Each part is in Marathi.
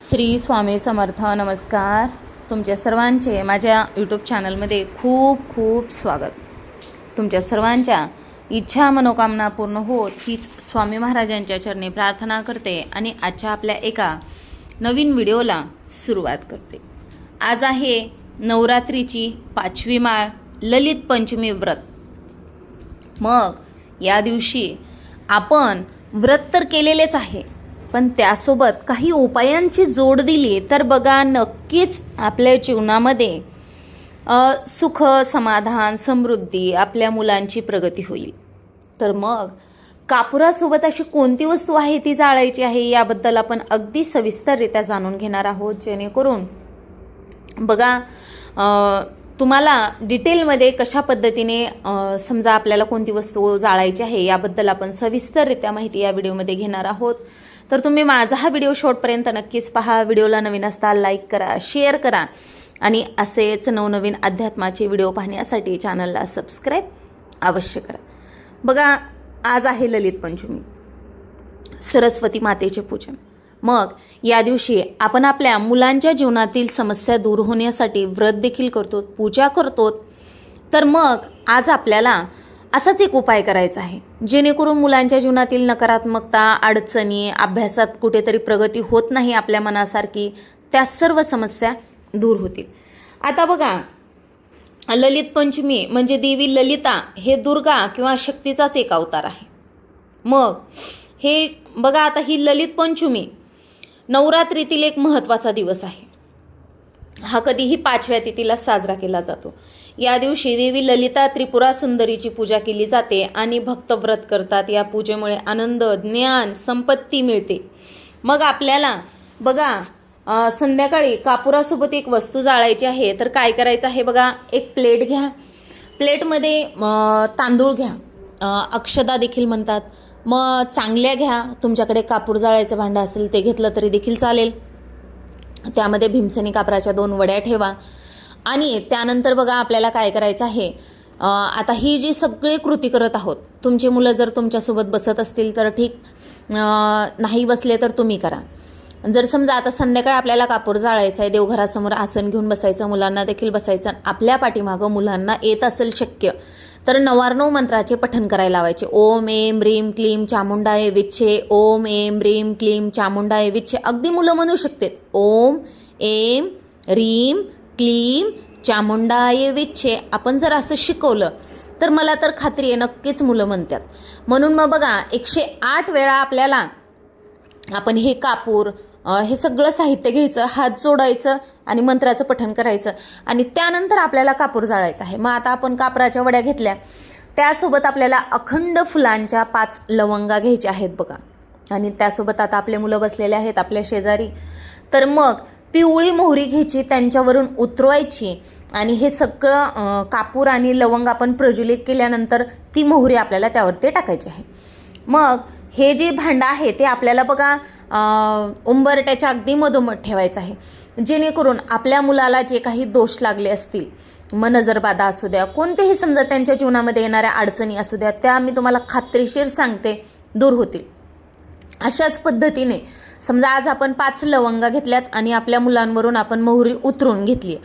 श्री स्वामी समर्थ नमस्कार. तुमच्या सर्वांचे माझ्या यूट्यूब चॅनलमध्ये खूप खूप स्वागत. तुमच्या सर्वांच्या इच्छा मनोकामना पूर्ण होत हीच स्वामी महाराजांच्या चरणी प्रार्थना करते आणि आजच्या आपल्या एका नवीन व्हिडिओला सुरुवात करते. आज आहे नवरात्रीची पाचवी माळ ललित पंचमी व्रत. मग या दिवशी आपण व्रत तर केलेलेच आहे पण त्यासोबत काही उपायांची जोड दिली तर बघा नक्कीच आपल्या जीवनामध्ये सुख समाधान समृद्धी आपल्या मुलांची प्रगती होईल. तर मग कापुरासोबत अशी कोणती वस्तू आहे ती जाळायची आहे याबद्दल आपण अगदी सविस्तररित्या जाणून घेणार आहोत जेणेकरून बघा तुम्हाला डिटेलमध्ये कशा पद्धतीने समजा आपल्याला कोणती वस्तू जाळायची आहे याबद्दल आपण सविस्तररित्या माहिती या व्हिडिओमध्ये घेणार आहोत. तर तुम्ही माझा हा व्हिडिओ शॉर्टपर्यंत नक्कीच पहा. व्हिडिओला नवीन असता लाईक करा शेअर करा. आणि असेच नवनवीन अध्यात्माचे व्हिडिओ पाहण्यासाठी चॅनलला सबस्क्राईब अवश्य करा. बघा आज आहे ललित पंचमी. सरस्वती मातेचे पूजन. मग या दिवशी आपण आपल्या मुलांच्या जीवनातील समस्या दूर होण्यासाठी व्रत देखील करतो पूजा करतो. तर मग आज आपल्याला असाच एक उपाय करायचा आहे. जेणेकरून मुलांच्या जीवनातील नकारात्मकता अडचणी अभ्यासात कुठेतरी प्रगती होत नाही आपल्या मनासारखी त्या सर्व समस्या दूर होतील. आता बघा ललित पंचमी म्हणजे देवी ललिता हे दुर्गा किंवा शक्तीचाच एक अवतार आहे. मग हे बघा आता ही ललित पंचमी नवरात्रीतील एक महत्त्वाचा दिवस आहे. हा कधीही पाचव्या तिथीला साजरा केला जातो. या दिवशी देवी ललिता त्रिपुरा सुंदरीची पूजा केली जाते आणि भक्त व्रत करतात. या पूजेमुळे आनंद ज्ञान संपत्ती मिळते. मग आपल्याला बघा संध्याकाळी कापुरासोबत एक वस्तू जाळायची आहे. तर काय करायचं आहे बघा? एक प्लेट घ्या. प्लेटमध्ये तांदूळ घ्या. अक्षदा देखील म्हणतात. मग चांगल्या घ्या. तुमच्याकडे कापूर जाळायचं भांडं असेल ते घेतलं तरी देखील चालेल. त्यामध्ये भीमसेनी कापराच्या दोन वड्या ठेवा. आणि त्यानंतर बघा आपल्याला काय करायचं आहे आता ही जी सगळी कृती करत आहोत तुमची मुलं जर तुमच्यासोबत बसत असतील तर ठीक नाही बसले तर तुम्ही करा. जर समजा आता संध्याकाळी आपल्याला कापूर जाळायचा आहे देवघरासमोर आसन घेऊन बसायचं मुलांना देखील बसायचं आपल्या पाठीमागं मुलांना येत असेल शक्य तर नवार्णव मंत्राचे पठण करायला लावायचे. ओम एम रीम क्लीम चामुंडाय विच्छे. ओम एम रीम क्लीम चामुंडाय विच्छे. अगदी मुलं म्हणू शकतात. ओम एम रीम क्लीम चामुंडाय विच्छे. आपण जर असं शिकवलं तर मला तर खात्री आहे नक्कीच मुलं म्हणतात. म्हणून मग बघा एकशे आठ वेळा आपल्याला आपण हे कापूर हे सगळं साहित्य घ्यायचं हात जोडायचं आणि मंत्राचं पठण करायचं. आणि त्यानंतर आपल्याला कापूर जाळायचा आहे. मग आता आपण कापराच्या वड्या घेतल्या. त्यासोबत आपल्याला अखंड फुलांच्या पाच लवंगा घ्यायच्या आहेत बघा. आणि त्यासोबत आता आपले मुलं बसलेले आहेत आपल्या शेजारी. तर मग पिवळी मोहरी घ्यायची त्यांच्यावरून उतरवायची. आणि हे सगळं कापूर आणि लवंग आपण प्रज्वलित केल्यानंतर ती मोहरी आपल्याला त्यावरती टाकायची आहे. मग हे जे भांडं आहे ते आपल्याला बघा उंबरट्याच्या अगदी मधोमध ठेवायचं आहे. जेणेकरून आपल्या मुलाला जे काही दोष लागले असतील मग नजरबाधा असू द्या कोणतेही समजा त्यांच्या जीवनामध्ये येणाऱ्या अडचणी असू द्या त्या मी तुम्हाला खात्रीशीर सांगते दूर होतील. अशाच पद्धतीने समजा आज आपण पाच लवंगा घेतल्यात आणि आपल्या मुलांवरून आपण मोहरी उतरून घेतली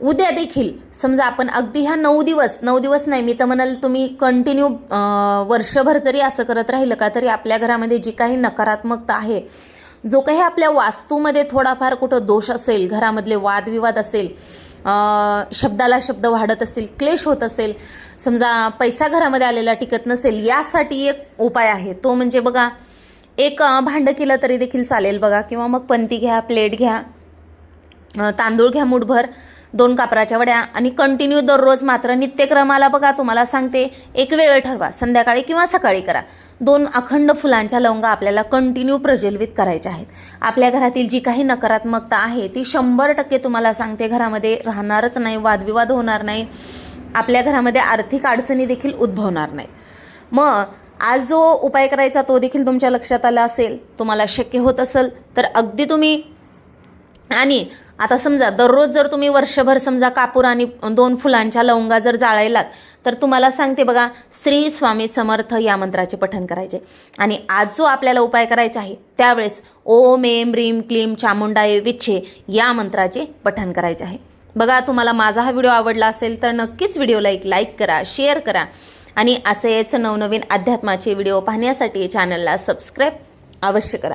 उद्या देखील समजा आपण अगदी ह्या नऊ दिवस नऊ दिवस नाही मी तर म्हणाल तुम्ही कंटिन्यू वर्षभर जरी असं करत राहिलं का तरी आपल्या घरामध्ये जी काही नकारात्मकता आहे जो काही आपल्या वास्तूमध्ये थोडाफार कुठं दोष असेल घरामधले वादविवाद असेल शब्दाला शब्द वाढत असतील क्लेश होत असेल समजा पैसा घरामध्ये आलेला टिकत नसेल यासाठी एक उपाय आहे. तो म्हणजे बघा एक भांडं केलं तरी देखील चालेल बघा किंवा मग पंती घ्या प्लेट घ्या तांदूळ घ्या मुठभर दोन कापराच्या वड्या आणि कंटिन्यू दररोज मात्र नित्यक्रमाला बघा तुम्हाला सांगते एक वेळ ठरवा संध्याकाळी किंवा सकाळी करा. दोन अखंड फुलांच्या लवंगा आपल्याला कंटिन्यू प्रज्वलित करायच्या आहेत. आपल्या घरातील जी काही नकारात्मकता आहे ती शंभर टक्के तुम्हाला सांगते घरामध्ये राहणारच नाही वादविवाद होणार नाही. आपल्या घरामध्ये आर्थिक अडचणी देखील उद्भवणार नाहीत. मग आज जो उपाय करायचा तो देखील तुमच्या लक्षात आला असेल तुम्हाला शक्य होत असेल तर अगदी तुम्ही आणि आता समजा दररोज जर तुम्ही वर्षभर समजा कापूर आणि दोन फुलांच्या लवंगा जर जाळायलात तर तुम्हाला सांगते बघा श्री स्वामी समर्थ या मंत्राचे पठण करायचे. आणि आज जो आपल्याला उपाय करायचा आहे त्यावेळेस ओम एम रीम क्लीम चामुंडाय विच्छे या मंत्राचे पठण करायचे आहे. बघा तुम्हाला माझा हा व्हिडिओ आवडला असेल तर नक्कीच व्हिडिओला एक लाईक करा शेअर करा. आणि असेच नवनवीन अध्यात्माचे व्हिडिओ पाहण्यासाठी चॅनलला सबस्क्राईब अवश्य करा.